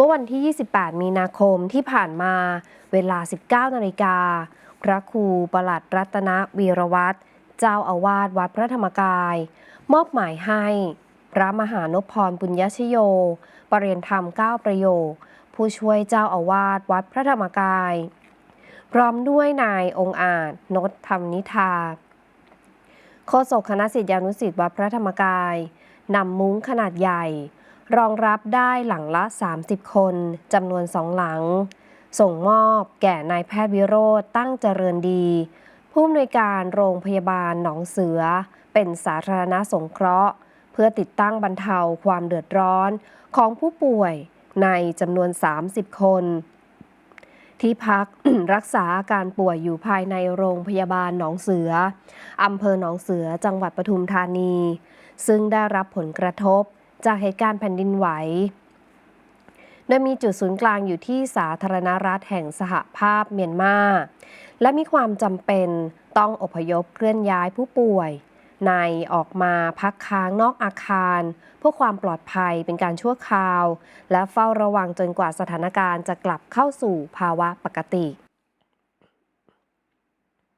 เมื่อวันที่ 28 มีนาคมที่ผ่านมาเวลา 19 นาฬิกา พระครูประหลัดรัตนวีรวัตรเจ้าอาวาสวัดพระธรรมกาย มอบหมายให้ พระมหานพพรปุญญชโย ปรริยนธรรม 9 ประโยค ผู้ช่วยเจ้าอาวาสวัดพระธรรมกาย พร้อมด้วยนายองค์อาจนดธรรมนิทาโฆษกคณะศิษยานุศิษย์วัดพระธรรมกายนำมุ้งขนาดใหญ่ รองรับได้หลังละ 30 คนจำนวนสองหลัง ส่งมอบแก่นายแพทย์วิโรธตั้งเจริญดี ผู้อำนวยการโรงพยาบาลหนองเสือ เป็นสาธารณสงเคราะห์ เพื่อติดตั้งบรรเทาความเดือดร้อนของผู้ป่วยในจำนวน 30 คน ที่พักรักษาอาการป่วยอยู่ภายในโรงพยาบาลหนองเสืออำเภอหนองเสือจังหวัดปทุมธานี ซึ่งได้รับผลกระทบ จากเหตุการณ์แผ่นดินไหว โดยมีจุดศูนย์กลางอยู่ที่สาธารณรัฐแห่งสหภาพเมียนมา และมีความจำเป็นต้องอพยพเคลื่อนย้ายผู้ป่วย ในออกมาพักค้างนอกอาคาร เพื่อความปลอดภัยเป็นการชั่วคราว และเฝ้าระวังจนกว่าสถานการณ์จะกลับเข้าสู่ภาวะปกติ